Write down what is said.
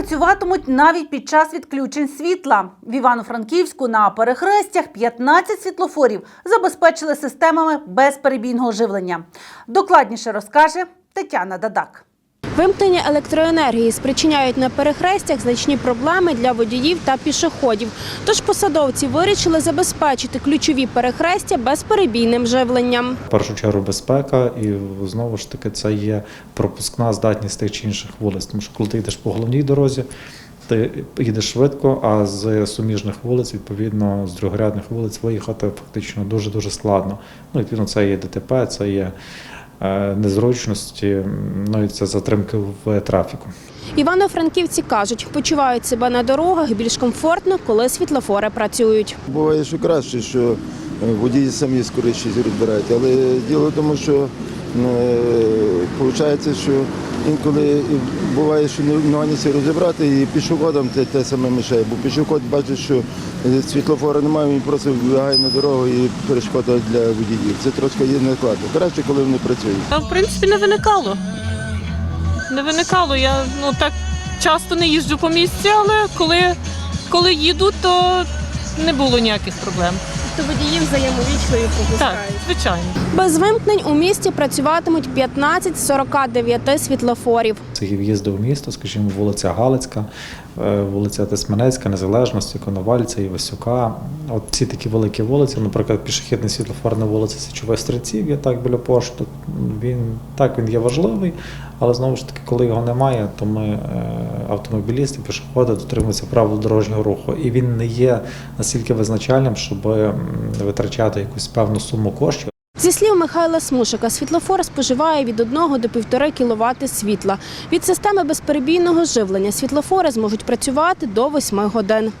працюватимуть навіть під час відключень світла. В Івано-Франківську на перехрестях 15 світлофорів забезпечили системами безперебійного живлення. Докладніше розкаже Тетяна Дадак. Вимкнення електроенергії спричиняють на перехрестях значні проблеми для водіїв та пішоходів. Тож посадовці вирішили забезпечити ключові перехрестя безперебійним живленням. В першу чергу безпека, і знову ж таки це є пропускна здатність тих чи інших вулиць. Тому що коли ти йдеш по головній дорозі, ти їдеш швидко, а з суміжних вулиць, відповідно, з другорядних вулиць виїхати фактично дуже дуже складно. Ну, відповідно, це є ДТП, це є незручності, ну і це затримки в трафіку. Івано-франківці кажуть, почувають себе на дорогах більш комфортно, коли світлофори працюють. Буває, що краще, що е, водії самі скоріше розбирають. Але діло в тому, що виходить, що інколи буває, що не розібрати, і пішоходам те, те саме мішає. Бо пішоход бачить, що е, світлофора немає, він просто вибігає на дорогу і перешкода для водіїв. Це трошки є нескладно. Краще, коли вони працюють. Та, в принципі, не виникало. Не виникало. Я ну так часто не їжджу по місці, але коли, коли їду, то не було ніяких проблем. То водії взаємовічно і Так, звичайно. Без вимкнень у місті працюватимуть 15 з 49 світлофорів. Це є в'їзди в місто, скажімо, вулиця Галицька, е, вулиця Тисменецька, Незалежності, Коновальця, Івасюка. От ці такі великі вулиці, наприклад, пішохідний світлофор на вулиці Січових Стрільців, є так біля пошти. Він так він є важливий, але знову ж таки, коли його немає, то ми автомобілісти, пішоходи дотримуються правил дорожнього руху. І він не є настільки визначальним, щоб витрачати якусь певну суму коштів. Зі слів Михайла Смушика, світлофор споживає від 1 до 1,5 кВт світла. Від системи безперебійного живлення світлофори зможуть працювати до 8 годин.